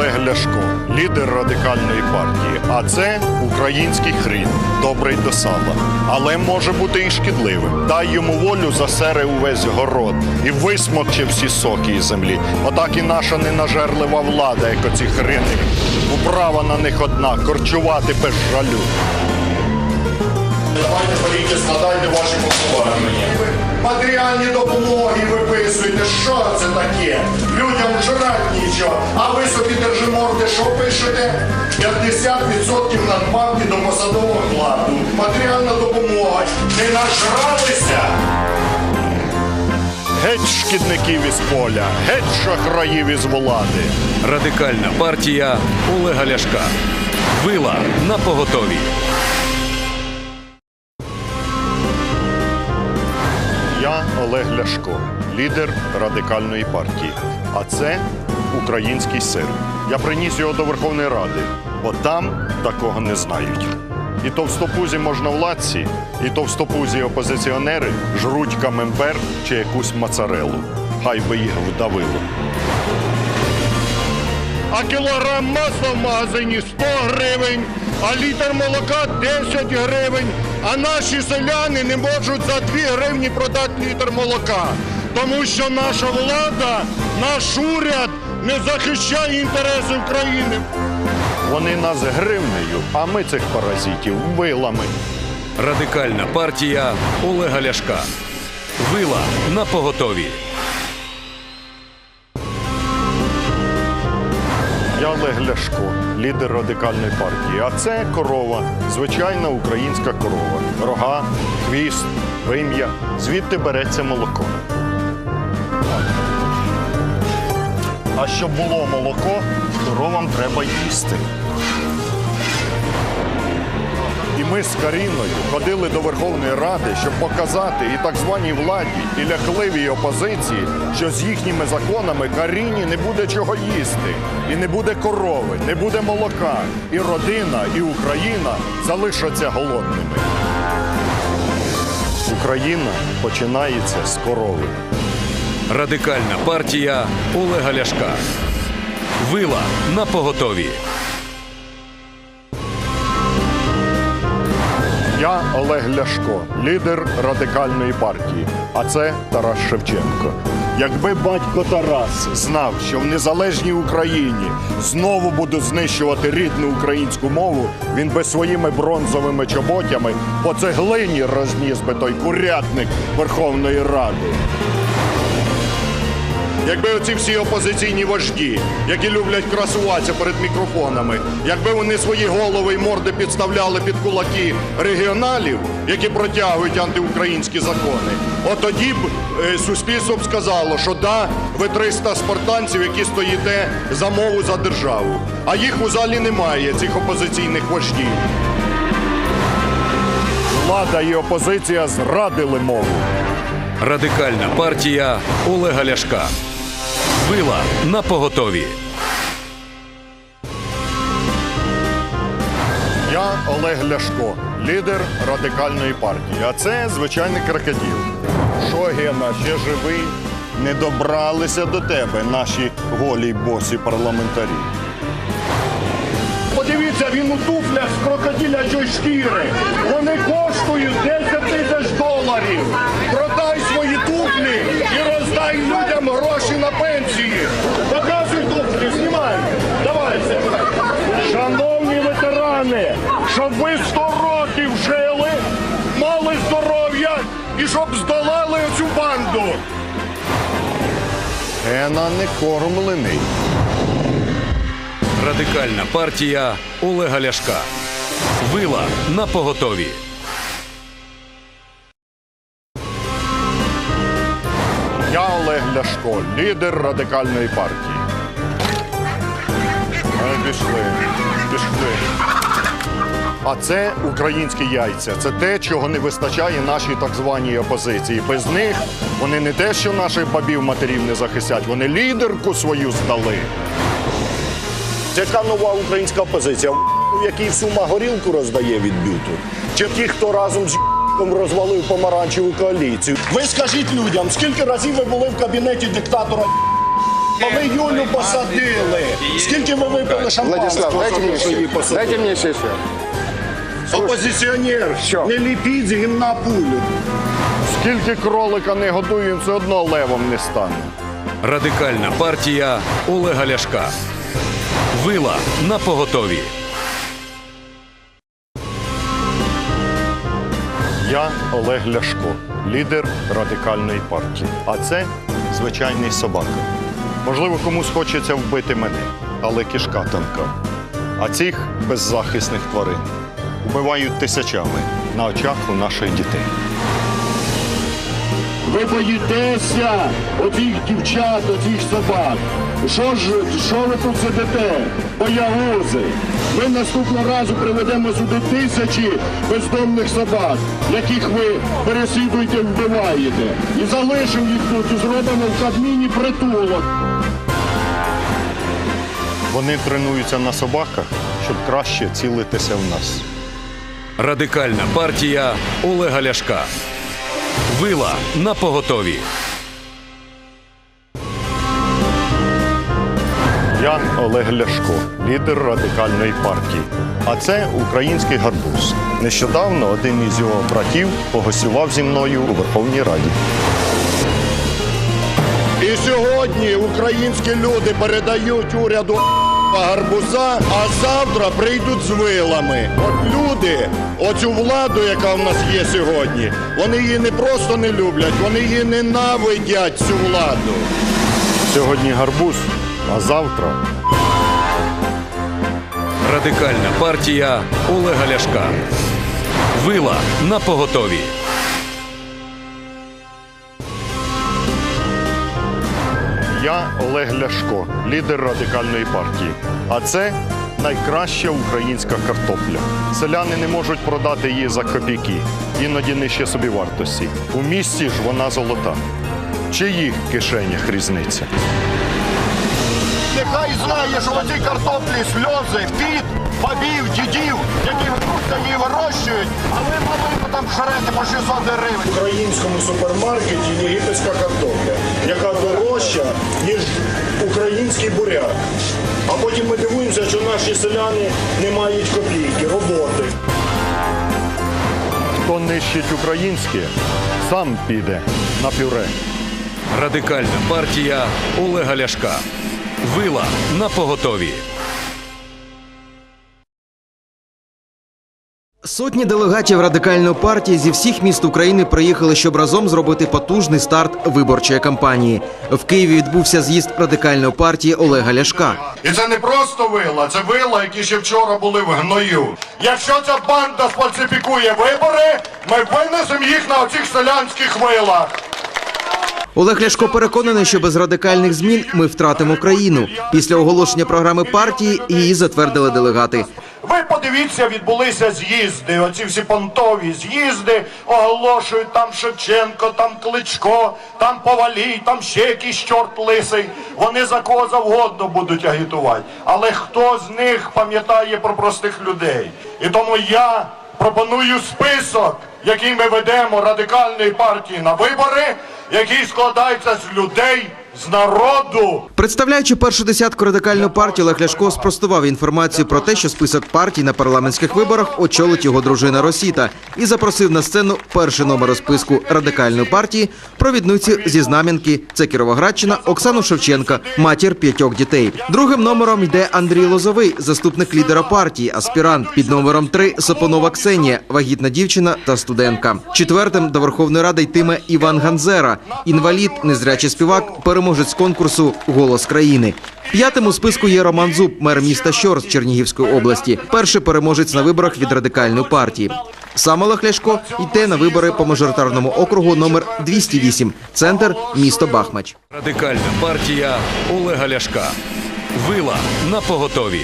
Олег Ляшко, лідер радикальної партії. А це український хрін, добрий до сала. Але може бути і шкідливим. Дай йому волю засере увесь город і висмокче всі соки із землі. Отак і наша ненажерлива влада, як оці хрини. Управа на них одна корчувати без жалю. Давайте поліки, складайте ваші послуги. Матеріальні допомоги виписуєте. Що це таке? Людям жрать нічого. А ви собі держиморди, що пишете? 50% надбавки до посадового окладу. Матеріальна допомога. Не нажралися? Геть шкідників із поля, геть шахраїв із влади. Радикальна партія Олега Ляшка. Вила на поготові. Олег Ляшко, лідер радикальної партії. А це український сир. Я приніс його до Верховної Ради, бо там такого не знають. І товстопузі можновладці, і товстопузі опозиціонери жруть камембер чи якусь моцарелу. Хай би їх вдавило. А кілограм масла в магазині 100 гривень, а літр молока 10 гривень. А наші селяни не можуть за 2 гривні продати літр молока. Тому що наша влада, наш уряд не захищає інтереси України. Вони нас гривнею, а ми цих паразитів вилами. Радикальна партія Олега Ляшка. Вила на поготові. Я Олег Ляшко, лідер радикальної партії. А це корова, звичайна українська корова. Рога, хвіст, вим'я. Звідти береться молоко. А щоб було молоко, коровам треба їсти. Ми з Каріною ходили до Верховної Ради, щоб показати і так званій владі, і ляхливій опозиції, що з їхніми законами Каріні не буде чого їсти, і не буде корови, не буде молока, і родина, і Україна залишаться голодними. Україна починається з корови. Радикальна партія Олега Ляшка. Вила на поготові. Я Олег Ляшко, лідер радикальної партії. А це Тарас Шевченко. Якби батько Тарас знав, що в незалежній Україні знову будуть знищувати рідну українську мову, він би своїми бронзовими чоботями по цеглині розніс би той курятник Верховної Ради. Якби оці всі опозиційні вожді, які люблять красуватися перед мікрофонами, якби вони свої голови і морди підставляли під кулаки регіоналів, які протягують антиукраїнські закони, от тоді б е, суспільство б сказало, що да, ви 300 спартанців, які стоїте за мову за державу. А їх у залі немає, цих опозиційних вождів. Влада і опозиція зрадили мову. Радикальна партія Олега Ляшка. Вила на поготові. Я Олег Ляшко, лідер радикальної партії. А це звичайний крокодил. Що, Гена, ще живий? Не добралися до тебе наші голі босі парламентарі. Подивіться, він у туфлях з крокодилячої шкіри. Вони коштують 10 тисяч доларів. Продай свої туфлі і роздай людям гроші щоб здолали цю банду. Гена не кормлений. Радикальна партія Олега Ляшка. Вила на поготові. Я Олег Ляшко, лідер радикальної партії. Ми пішли, пішли. А це українські яйця. Це те, чого не вистачає нашій так званій опозиції. Без них вони не те, що наших бабів матерів не захистять, вони лідерку свою здали. Це яка нова українська опозиція, в якій всума горілку роздає від бюту? Чи ті, хто разом з розвалив помаранчеву коаліцію? Ви скажіть людям, скільки разів ви були в кабінеті диктатора Коли Юлю посадили, скільки ви випили шампанського? Владислав, дайте за те, Опозиціонер, Що? не ліпіть з гімна пулю. Скільки кролика не годує, він все одно левом не стане. Радикальна партія Олега Ляшка. Вила на поготові. Я Олег Ляшко, лідер радикальної партії. А це звичайний собака. Можливо, комусь хочеться вбити мене, але кишка тонка. А цих беззахисних тварин вбивають тисячами на очах у наших дітей. Ви боїтеся оцих дівчат, оцих собак. Що ж, що ви тут сидите? Боягузи. Ми наступного разу приведемо сюди тисячі бездомних собак, яких ви переслідуєте, вбиваєте. І залишимо їх тут і зробимо в Кабміні притулок. Вони тренуються на собаках, щоб краще цілитися в нас. Радикальна партія Олега Ляшка. Вила на поготові. Я Олег Ляшко, лідер радикальної партії. А це український гарбуз. Нещодавно один із його братів погостював зі мною у Верховній Раді. І сьогодні українські люди передають уряду гарбуза, а завтра прийдуть з вилами. От люди, оцю владу, яка в нас є сьогодні, вони її не просто не люблять, вони її ненавидять цю владу. Сьогодні гарбуз, а завтра Радикальна партія Олега Ляшка. Вила на поготові. Я Олег Ляшко, лідер радикальної партії. А це найкраща українська картопля. Селяни не можуть продати її за копійки, іноді нижче собі вартості. У місті ж вона золота. Чиїх кишенях різниця? Нехай знає, що в цій картоплі сльози, під бабів, дідів, які її вирощують, а ви маленько там шарете по 600 гривень. В українському супермаркеті єгипетська картопля, яка дорожча, ніж український буряк. А потім ми дивуємося, що наші селяни не мають копійки, роботи. Хто нищить українське, сам піде на пюре. Радикальна партія Олега Ляшка. Вила на поготові. Сотні делегатів радикальної партії зі всіх міст України приїхали, щоб разом зробити потужний старт виборчої кампанії. В Києві відбувся з'їзд радикальної партії Олега Ляшка. І це не просто вила, це вила, які ще вчора були в гною. Якщо ця банда сфальсифікує вибори, ми винесемо їх на оцих селянських вилах. Олег Ляшко переконаний, що без радикальних змін ми втратимо країну. Після оголошення програми партії її затвердили делегати. Ви подивіться, відбулися з'їзди, оці всі понтові з'їзди, оголошують там Шевченко, там Кличко, там Повалій, там ще якийсь чорт лисий. Вони за кого завгодно будуть агітувати. Але хто з них пам'ятає про простих людей? І тому я пропоную список, який ми ведемо радикальної партії на вибори, який складається з людей, з народу. Представляючи першу десятку радикальної партії, Олег Ляшко спростував інформацію про те, що список партій на парламентських виборах очолить його дружина Росіта, і запросив на сцену перший номер списку радикальної партії провідницю зі Знам'янки. Це Кіровоградщина Оксану Шевченка, матір п'ятьох дітей. Другим номером йде Андрій Лозовий, заступник лідера партії, аспірант. Під номером три Сопонова Ксенія, вагітна дівчина та студентка. Четвертим до Верховної Ради йтиме Іван Ганзера, інвалід, незрячий співак, переможець конкурсу Голос країни. П'ятим у списку є Роман Зуб, мер міста Щорс Чернігівської області. Перший переможець на виборах від радикальної партії. Сам Лахляшко йде на вибори по мажоритарному округу номер 208. Центр місто Бахмач. Радикальна партія Олега Ляшка. Вила на поготові.